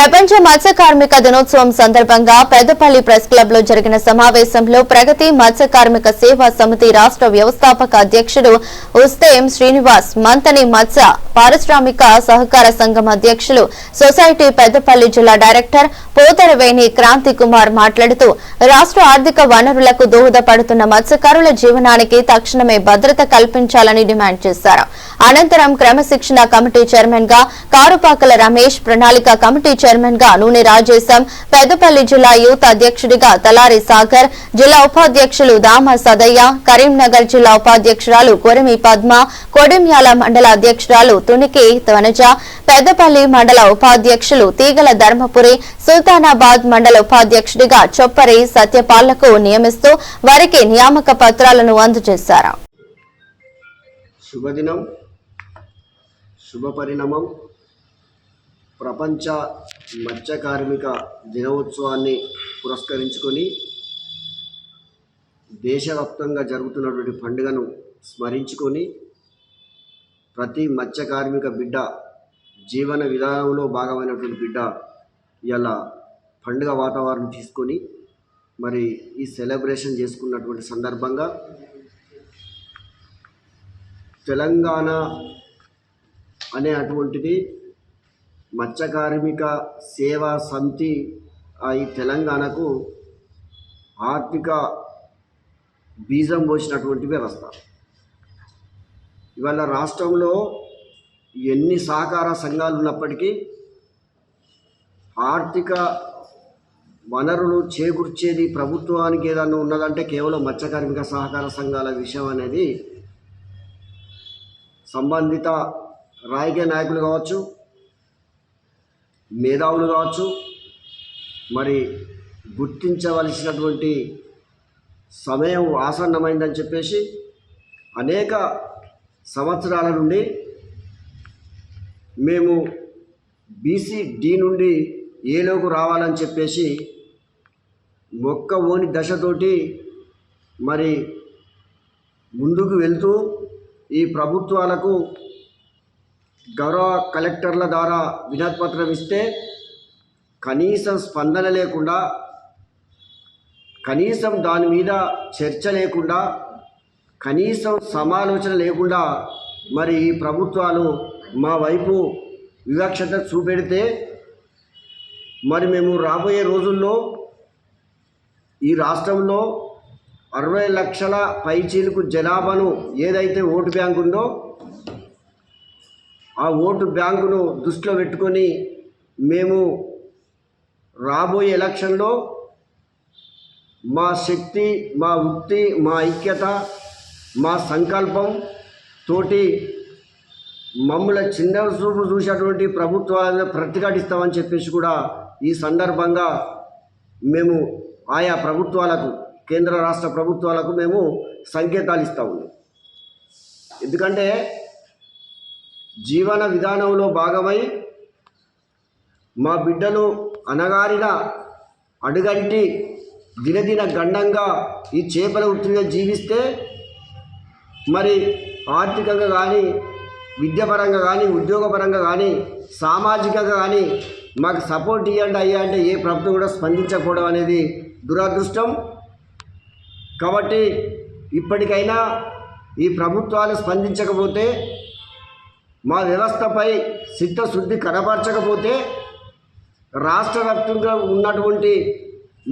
ప్రపంచ మత్స్య కార్మిక దినోత్సవం సందర్భంగా పెద్దపల్లి ప్రెస్ క్లబ్లో జరిగిన సమావేశంలో ప్రగతి మత్స్య కార్మిక సేవా సమితి రాష్ట్ర వ్యవస్థాపక అధ్యక్షుడు ఉస్తేం శ్రీనివాస్ మంతని మత్స్య పారిశ్రామిక సహకార సంఘం అధ్యక్షులు సొసైటీ పెద్దపల్లి జిల్లా డైరెక్టర్ పోతరవేణి క్రాంతి కుమార్ మాట్లాడుతూ రాష్ట్ర ఆర్థిక వనరులకు దోహదపడుతున్న మత్స్యకారుల జీవనానికి తక్షణమే భద్రత కల్పించాలని డిమాండ్ చేశారు. అనంతరం క్రమశిక్షణ కమిటీ చైర్మన్గా కారుపాకల రమేష్ ప్రణాళిక కమిటీ చైర్మన్గా నూనె రాజేశం పెద్దపల్లి జిల్లా యూత్ అధ్యక్షుడిగా తలారి సాగర్ జిల్లా ఉపాధ్యక్షులు దామ సదయ్య కరీంనగర్ జిల్లా ఉపాధ్యక్షురాలు కొరిమి పద్మ కొడిమ్యాల మండల అధ్యక్షురాలు తునికి తనజ పెద్దపల్లి మండల ఉపాధ్యక్షులు తీగల ధర్మపురి సుల్తానాబాద్ మండల ఉపాధ్యక్షుడిగా చొప్పరి సత్యపాలకు నియమిస్తూ వారికి నియామక పత్రాలను అందజేశారు. శుభదినం శుభ పరిణామం ప్రపంచ మత్స్య కార్మిక దినోత్సవాన్ని పురస్కరించుకొని దేశవ్యాప్తంగా జరుగుతున్నటువంటి పండుగను స్మరించుకొని ప్రతి మత్స్య కార్మిక బిడ్డ జీవన విధానంలో భాగమైనటువంటి బిడ్డ ఇలా పండుగ వాతావరణం తీసుకొని మరి ఈ సెలబ్రేషన్ చేసుకున్నటువంటి సందర్భంగా తెలంగాణ అనే అటువంటిది మత్స్య కార్మిక సేవా సమితి ఈ తెలంగాణకు ఆర్థిక బీజం పోసినటువంటి వ్యవస్థ. ఇవాళ రాష్ట్రంలో ఎన్ని సహకార సంఘాలు ఉన్నప్పటికీ ఆర్థిక వనరులు చేకూర్చేది ప్రభుత్వానికి ఏదన్నా ఉన్నదంటే కేవలం మత్స్య కార్మిక సహకార సంఘాల విషయం అనేది సంబంధిత రాజకీయ నాయకులు కావచ్చు మేధావులు కావచ్చు మరి గుర్తించవలసినటువంటి సమయం ఆసన్నమైందని చెప్పేసి అనేక సంవత్సరాల నుండి మేము బీసీ డి నుండి ఏలోకి రావాలని చెప్పేసి మొక్క ఓని దశతోటి మరి ముందుకు వెళ్తూ ఈ ప్రభుత్వాలకు గౌరవ కలెక్టర్ల ద్వారా వినతిపత్రం ఇస్తే కనీసం స్పందన లేకుండా కనీసం దాని మీద చర్చ లేకుండా కనీసం సమాలోచన లేకుండా మరి ఈ ప్రభుత్వాలు మా వైపు వివక్షత చూపెడితే మరి మేము రాబోయే రోజుల్లో ఈ రాష్ట్రంలో అరవై లక్షల పైచీలకు జనాభాను ఏదైతే ఓటు బ్యాంక్ ఉందో ఆ ఓటు బ్యాంకును దృష్టిలో పెట్టుకొని మేము రాబోయే ఎలక్షన్లో మా శక్తి మా వృత్తి మా ఐక్యత మా సంకల్పం తోటి మమ్మల చిన్న చూపు చూసేటువంటి ప్రభుత్వాలను ప్రతిఘటిస్తామని చెప్పేసి కూడా ఈ సందర్భంగా మేము ఆయా ప్రభుత్వాలకు కేంద్ర రాష్ట్ర ప్రభుత్వాలకు మేము సంకేతాలు ఇస్తూ ఉన్నాం. ఎందుకంటే జీవన విధానంలో భాగమై మా బిడ్డలు అనగారిన అడుగంటి దినదిన గండంగా ఈ చేపల వృత్తిగా జీవిస్తే మరి ఆర్థికంగా కానీ విద్యాపరంగా కానీ ఉద్యోగపరంగా కానీ సామాజికంగా కానీ మాకు సపోర్ట్ ఇవ్వండి అయ్యా అంటే ఏ ప్రభుత్వం కూడా స్పందించకపోవడం అనేది దురదృష్టం. కాబట్టి ఇప్పటికైనా ఈ ప్రభుత్వాలు స్పందించకపోతే మా వ్యవస్థపై చిత్తశుద్ధి కనపరచకపోతే రాష్ట్ర వ్యాప్తంగా ఉన్నటువంటి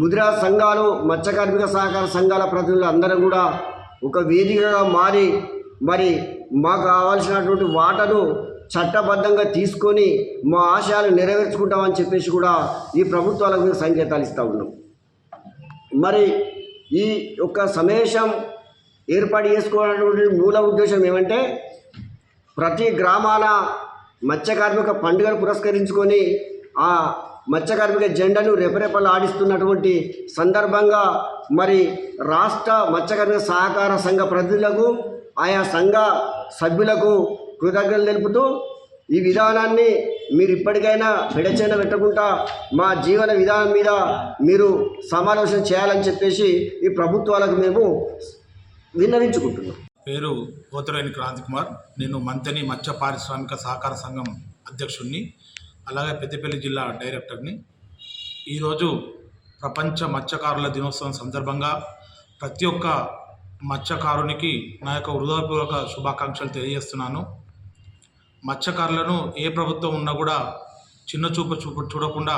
ముద్రా సంఘాలు మత్స్య కార్మిక సహకార సంఘాల ప్రతినిధులు అందరూ కూడా ఒక వేదికగా మారి మరి మాకు కావాల్సినటువంటి వాటను చట్టబద్ధంగా తీసుకొని మా ఆశయాలు నెరవేర్చుకుంటామని చెప్పేసి కూడా ఈ ప్రభుత్వాలకు మీకు సంకేతాలు ఇస్తూ ఉన్నాం. మరి ఈ యొక్క సమావేశం ఏర్పాటు చేసుకోవాలన్నటువంటి మూల ఉద్దేశం ఏమంటే ప్రతి గ్రామాల మత్స్య కార్మిక పండుగను పురస్కరించుకొని ఆ మత్స్యకార్మిక జెండను రెపరెపలు ఆడిస్తున్నటువంటి సందర్భంగా మరి రాష్ట్ర మత్స్యకార్మిక సహకార సంఘ ప్రతినిధులకు ఆయా సంఘ సభ్యులకు కృతజ్ఞతలు తెలుపుతూ ఈ విధానాన్ని మీరు ఇప్పటికైనా విడచేన పెట్టకుండా మా జీవన విధానం మీద మీరు సమాలోచన చేయాలని చెప్పేసి ఈ ప్రభుత్వాలకు మేము విన్నవించుకుంటున్నాం. పేరు కోతరేని క్రాంతి కుమార్ నేను మంతని మత్స్య పారిశ్రామిక సహకార సంఘం అధ్యక్షుడిని అలాగే పెద్దపల్లి జిల్లా డైరెక్టర్ని. ఈరోజు ప్రపంచ మత్స్యకారుల దినోత్సవం సందర్భంగా ప్రతి ఒక్క మత్స్యకారునికి నా యొక్క హృదయపూర్వక శుభాకాంక్షలు తెలియజేస్తున్నాను. మత్స్యకారులను ఏ ప్రభుత్వం ఉన్నా కూడా చిన్న చూపు చూపు చూడకుండా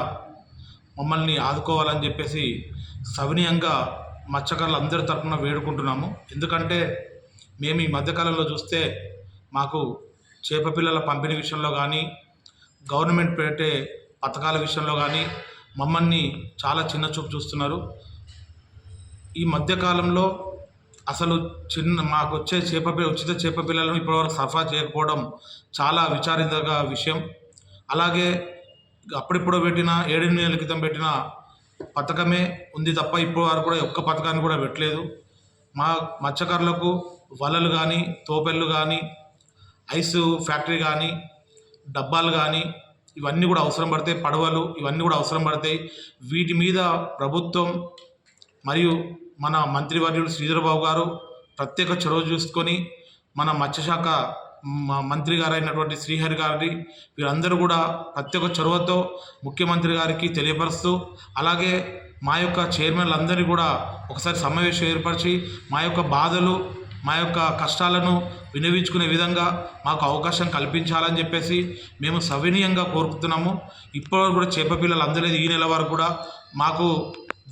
మమ్మల్ని ఆదుకోవాలని చెప్పేసి సవినీయంగా మత్స్యకారులు అందరి తరఫున వేడుకుంటున్నాము. ఎందుకంటే మేము ఈ మధ్యకాలంలో చూస్తే మాకు చేప పిల్లల పంపిణీ విషయంలో కానీ గవర్నమెంట్ పెట్టే పథకాల విషయంలో కానీ మమ్మల్ని చాలా చిన్న చూపు చూస్తున్నారు. ఈ మధ్యకాలంలో అసలు చిన్న మాకు వచ్చే చేప ఉచిత చేప పిల్లలను ఇప్పటివరకు సరఫరా చేయకపోవడం చాలా విచారించదగ్గ విషయం. అలాగే అప్పుడిప్పుడు పెట్టిన ఏడెనిమిది నెలల క్రితం పెట్టిన పథకమే ఉంది తప్ప ఇప్పుడు వరకు కూడా ఒక్క పథకాన్ని కూడా పెట్టలేదు. మా మత్స్యకారులకు వలలు కానీ తోపెళ్ళు కానీ ఐస్ ఫ్యాక్టరీ కానీ డబ్బాలు కానీ ఇవన్నీ కూడా అవసరం పడతాయి పడవలు ఇవన్నీ కూడా అవసరం పడతాయి. వీటి మీద ప్రభుత్వం మరియు మన మంత్రివర్యుడు శ్రీధరబాబు గారు ప్రత్యేక చొరవ చూసుకొని మన మత్స్యశాఖ మంత్రి గారైనటువంటి శ్రీహరి గారి వీరందరూ కూడా ప్రత్యేక చొరవతో ముఖ్యమంత్రి గారికి తెలియపరుస్తూ అలాగే మా యొక్క చైర్మన్లందరినీ కూడా ఒకసారి సమావేశం ఏర్పరిచి మా యొక్క బాధలు మా యొక్క కష్టాలను వినవించుకునే విధంగా మాకు అవకాశం కల్పించాలని చెప్పేసి మేము సవినీయంగా కోరుకుతున్నాము ఇప్పటివరకు కూడా చేప పిల్లలు అందలేదు ఈ నెల వరకు కూడా మాకు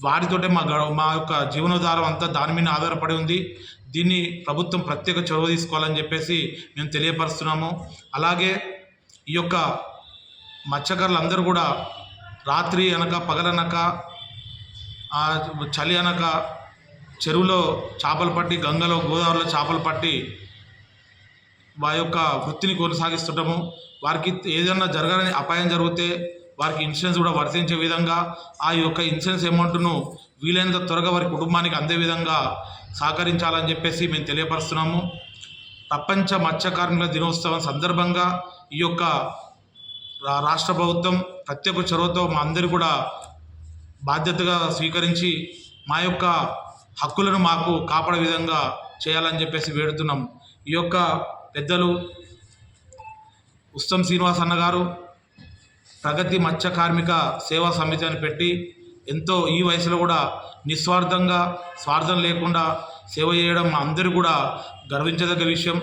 వారితోటే మా గడ మా యొక్క జీవనోధారం అంతా దాని మీద ఆధారపడి ఉంది. దీన్ని ప్రభుత్వం ప్రత్యేక చొరవ తీసుకోవాలని చెప్పేసి మేము తెలియపరుస్తున్నాము. అలాగే ఈ యొక్క మత్స్యకారులు అందరూ కూడా రాత్రి అనక పగలనక చలి అనక చెరువులో చేపలు పట్టి గంగలో గోదావరిలో చేపలు పట్టి వారి యొక్క వృత్తిని కొనసాగిస్తుంటాము. వారికి ఏదైనా జరగాలని అపాయం జరిగితే వారికి ఇన్సూరెన్స్ కూడా వర్తించే విధంగా ఆ యొక్క ఇన్సూరెన్స్ అమౌంట్ను వీలైనంత త్వరగా వారి కుటుంబానికి అందే విధంగా సహకరించాలని చెప్పేసి మేము తెలియపరుస్తున్నాము. ప్రపంచ మత్స్య కార్మికుల దినోత్సవం సందర్భంగా ఈ యొక్క రాష్ట్ర ప్రభుత్వం ప్రత్యేక చొరవతో మా అందరూ కూడా బాధ్యతగా స్వీకరించి మా యొక్క హక్కులను మాకు కాపాడే విధంగా చేయాలని చెప్పేసి వేడుతున్నాం ఈ యొక్క పెద్దలు ఉత్తమ్ శ్రీనివాస్ అన్నగారు ప్రగతి మత్స్య కార్మిక సేవా సమితి అని పెట్టి ఎంతో ఈ వయసులో కూడా నిస్వార్థంగా స్వార్థం లేకుండా సేవ చేయడం అందరూ కూడా గర్వించదగ్గ విషయం.